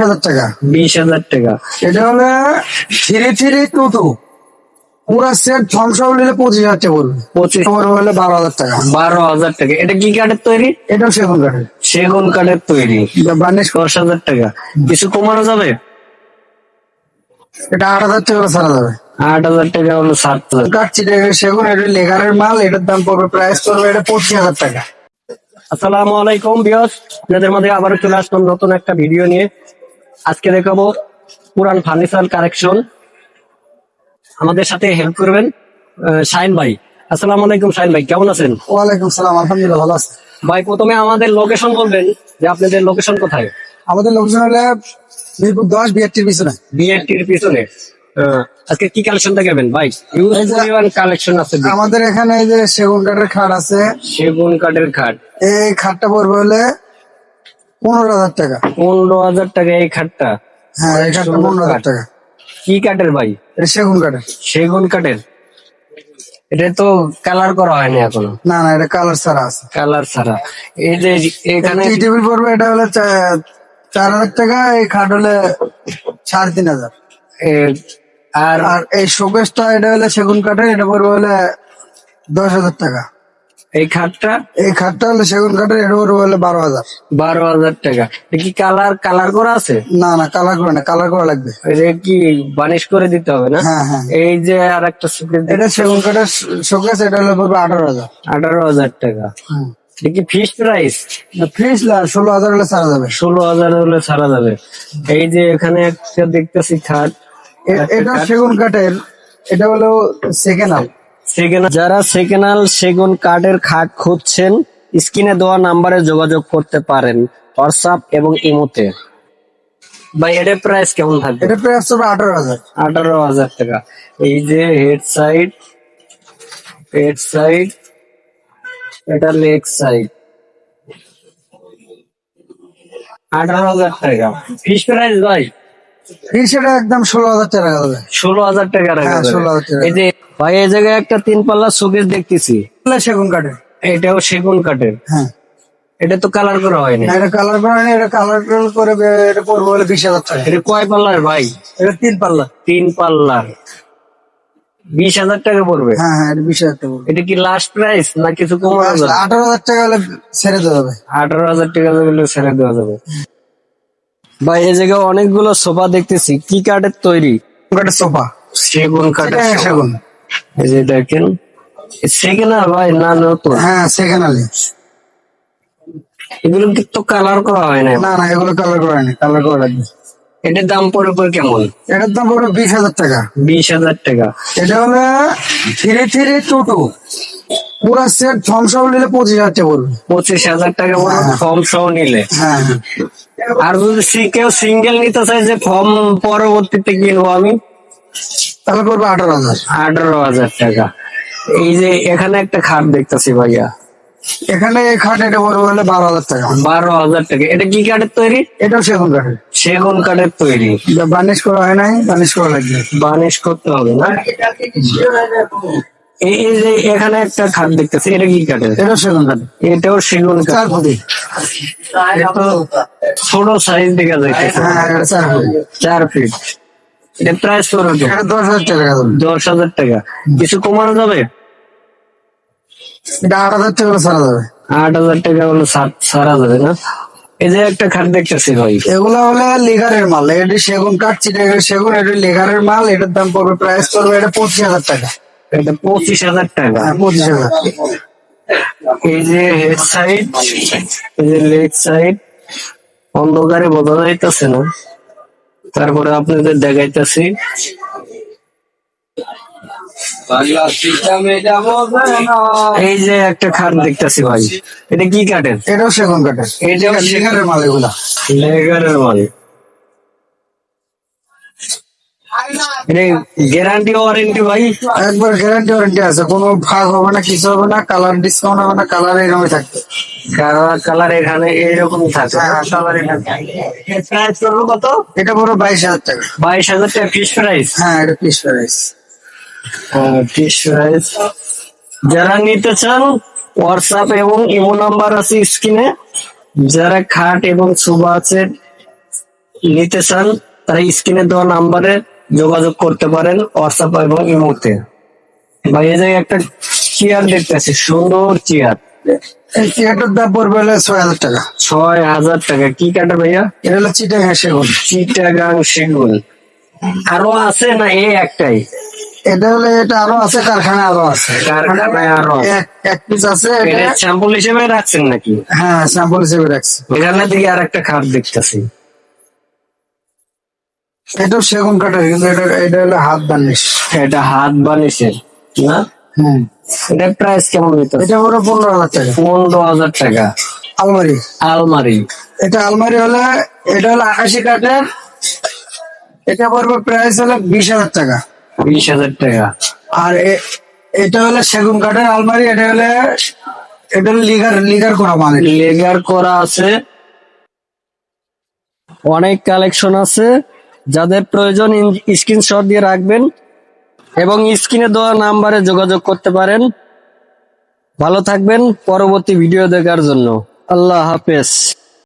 হাজার টাকা। বিশ হাজার টাকা। এটা হলে থ্রি থ্রি টু টু পুরো সেট ধ্বংস নিলে পঁচিশ হাজার টাকা পড়বে পঁচিশ। হলে বারো হাজার টাকা। বারো হাজার টাকা। এটা কি কাঠের তৈরি? এটাও সেগুন কাঠের। সেগুন কাঠের তৈরি। বার্নিশ দশ হাজার টাকা। কিছু কমানো যাবে? এটা আট হাজার টাকা ছাড়া যাবে। আট হাজার টাকা হলো সাত হাজার। সেগুন এটা লেগারের মাল এটার দাম পড়বে প্রাইস পড়বে এটা পঁচিশ হাজার টাকা। আসসালামু আলাইকুম বিয়স আপনাদের মধ্যে আবার চলে আসলাম নতুন একটা ভিডিও নিয়ে। আজকে দেখাবো পুরান ফার্নিচার কালেকশন। আমাদের সাথে হেল্প করবেন শাহিন ভাই। আসসালামু আলাইকুম শাহিন ভাই কেমন আছেন? ওয়ালাইকুম সালাম আলহামদুলিল্লাহ ভালো আছে। ভাই প্রথমে আমাদের লোকেশন বলবেন যে আপনাদের লোকেশন কোথায়? আমাদের লোকজন হলে মিরপুর দশ বিআরটির পিছনে। বিএনটির পিছনে। আজকে কি কালেকশন দেখাবেন ভাই? কালেকশন আছে। আমাদের এখানে এই যে সেগুন কাঠের খাট আছে। সেগুন কাঠের খাট। এই খাটটা পড়বে হলে পনেরো হাজার টাকা। পনেরো হাজার টাকা এই খাটটা? হ্যাঁ এই খাটটা পনেরো হাজার টাকা। কি কাঠের ভাই? এটা সেগুন কাঠের। সেগুন কাঠের? এটা তো কালার করা হয়নি এখনও। না না এটা কালার ছাড়া আছে। কালার ছাড়া। এই যে এখানে টি টেবিল পড়বে? এটা হলে চার হাজার টাকা এই খাট হলে সাড়ে তিন হাজার। আর আর এই শোকেসটা এটা হলে সেগুন কাঠের এটা পড়বে হলে দশ হাজার টাকা। এই খাটটা? এই খাটটা হলে সেগুন কাঠের এটা হলে বারো হাজার। বারো হাজার টাকা। এটা কি কালার কালার করা আছে? না না কালার করে না কালার করা লাগবে। এটা কি বানিশ করে দিতে হবে না? হ্যাঁ হ্যাঁ। এই যে আর একটা এটা সেগুন কাঠের শোকেস এটা হলে পড়বে আঠারো হাজার। আঠারো হাজার টাকা। এটা কি ফিক্স প্রাইস ফ্রিজ ষোলো হাজার হলে ছাড়া যাবে ষোলো হাজার হলে ছাড়া যাবে এই যে এখানে একটা দেখতেছি খাট। এটা সেগুন কাঠের এটা হলো সেকেন্ড সেকেন্ড যারা সেকেন্ড সেগুন কাঠের খাট খুঁজছেন স্ক্রিনে দেওয়া নাম্বারে যোগাযোগ করতে পারেন হোয়াটসঅ্যাপ এবং ইমোতে। ভাই এটার প্রাইস কেমন থাকবে? এটা প্রাইস হবে আঠারো হাজার। আঠারো হাজার টাকা। এই যে হেড সাইড হেড সাইড এটা লেগ সাইড আঠারো হাজার টাকা। ফিশ প্রাইস ভাই? ফ্রিজ সেটা একদম ষোলো হাজার টাকা যাবে ষোলো হাজার টাকা রাখা হ্যাঁ, যাবে। 16,000 টাকা। এই যে ভাই এই জায়গায় একটা তিন পাল্লা শোকেস দেখতেছি। সেগুন কাঠের। এটাও সেগুন কাঠের। হ্যাঁ। এটা তো কালার করা হয়নি। এটা কালার করা নেই এটা কালার করে এটা পড়বে হলে বিশ হাজার টাকা। এটা কয় পাল্লার ভাই? এটা তিন পাল্লা। তিন পাল্লার। বিশ হাজার টাকা পড়বে? হ্যাঁ হ্যাঁ বিশ হাজার টাকা। এটা কি লাস্ট প্রাইস না কিছু কমানো যাবে? আঠারো হাজার টাকা হলে ছেড়ে দেওয়া যাবে। আঠারো হাজার টাকা হলে ছেড়ে দেওয়া যাবে। ভাই এই জায়গায় অনেকগুলো সোফা দেখতেছি। কি কাঠের তৈরি? কাঠের সোফা? সেগুন কাঠের। সেগুন এই যে দেখেন সেকেন্ড ভাই না নতুন? হ্যাঁ সেকেন্ড হালি এগুলো তো কালার করা হয় না না না এগুলো কালার করা নেই কালার করা লাগবে। এটার দাম পড়ে পড়ে কেমন? এটার দাম পড়বে বিশ হাজার টাকা। বিশ হাজার টাকা। এটা হলে থ্রি থ্রি টু টু পুরো সেট ধ্বংস নিলে পঁচিশ হাজার টাকা পড়বে। পঁচিশ হাজার টাকা পড়বে ফর্ম সহ নিলে। হ্যাঁ হ্যাঁ। আর যদি কেউ সিঙ্গেল নিতে চাই যে ফর্ম পরবর্তীতে কিনবো আমি তাহলে পড়বে আঠারো হাজার। আঠারো হাজার টাকা। এই যে এখানে একটা খাট দেখতেছি ভাইয়া। এখানে এই খাট এটা পড়বে হলে বারো হাজার টাকা। বারো হাজার টাকা। এটা কি কাঠের তৈরি? এটাও সেগুন কাঠের। সেগুন কাঠের তৈরি। এটা বার্নিশ করা হয় নাই বার্নিশ করা লাগবে। বানিশ করতে হবে না। এই যে এখানে একটা খাট দেখতেছি এটা কি কাঠের এটাও সেগুন কাঠের এটাও সেগুন কাঠ এটা ছোট সাইজ দেখা যাইতেছে। হ্যাঁ চার ফিট এটা প্রাইস দশ হাজার টাকা দশ হাজার টাকা। কিছু কমানো যাবে? এটা আট হাজার টাকা যাবে। আট হাজার টাকা হলো সাত সারা যাবে না? এই যে একটা খাট দেখতেছি ভাই। এগুলো হলে লেগারের মাল। এটি সেগুন কাঠ এটা লেগারের মাল। এটার দাম পড়বে প্রাইস পড়বে এটা পঁচিশ হাজার টাকা। এটা পঁচিশ হাজার টাকা। হ্যাঁ পঁচিশ হাজার। এই যে হেড সাইড এই যে লেগ সাইড অন্ধকারে বোঝা যাইতেছে না। তারপরে আপনাদের দেখাইতেছি। এই যে একটা খাট দেখতেছি ভাই। এটা কি কাঠের এটাও সেগুন কাঠের এটাও লেগারের মাল এগুলা। লেগারের মাল এটা গ্যারান্টি ওয়ারেন্টি ভাই। একবার গ্যারান্টি ওয়ারেন্টি আছে। কোনো ভাগ হবে না কিছু হবে না কালার ডিসকাউন্ট হবে না কালার এরকমই থাকবে। কালার কালার এখানে এইরকম থাকে। হ্যাঁ কালার প্রাইস করব কত? এটা পুরো বাইশ হাজার টাকা। বাইশ হাজার টাকা ফিস প্রাইস হ্যাঁ এটা পিস প্রাইস ফিস প্রাইস যারা নিতে চান হোয়াটসঅ্যাপ এবং ইমো নাম্বার আছে স্ক্রিনে যারা খাট এবং সুবা আছে নিতে চান তারা স্ক্রিনে দেওয়া নাম্বারে যোগাযোগ করতে পারেন হোয়াটসঅ্যাপ এবং ইমোতে। ভাই এই জায়গায় একটা চেয়ার দেখতেছি সুন্দর চেয়ার এই চেয়ারটার দাম পড়বে হলো ছয় হাজার টাকা। ছয় হাজার টাকা। কি কাটা ভাইয়া? এটা হলো চিটাগাং সেগুন। চিটাগাং সেগুন। আরও আছে না এই একটাই? এটা হলে এটা আরও আছে কারখানা আরও আছে। কারখানায় আরও এক পিস আছে এটা এটা স্যাম্পল হিসেবে রাখছেন নাকি? হ্যাঁ স্যাম্পল হিসেবে রাখছি। এখানে দিকে আর একটা খাট দেখতেছি। এটাও সেগুন কাঠের কিন্তু এটা এটা হলো হাত বানিশ এটা হাত বানিয়েছেন না? হ্যাঁ এটা প্রাইস কেমন হইতেছে? এটা পুরো পনেরো হাজার টাকা। পনেরো হাজার টাকা। আলমারি। আলমারি। এটা আলমারি হলে এটা হলো আকাশি কাঠের। এটা পড়বে প্রাইস হলো বিশ হাজার টাকা। বিশ হাজার টাকা। আর এটা হলো সেগুন কাঠের আলমারি এটা হলে এটা হলো লিগার লিগার করা মানে লেগার করা আছে। অনেক কালেকশন আছে। যাদের প্রয়োজন স্ক্রিনশট দিয়ে রাখবেন এবং স্ক্রিনে দেওয়া নাম্বারে যোগাযোগ করতে পারেন। ভালো থাকবেন, পরবর্তী ভিডিও দেখার জন্য। আল্লাহ হাফেজ।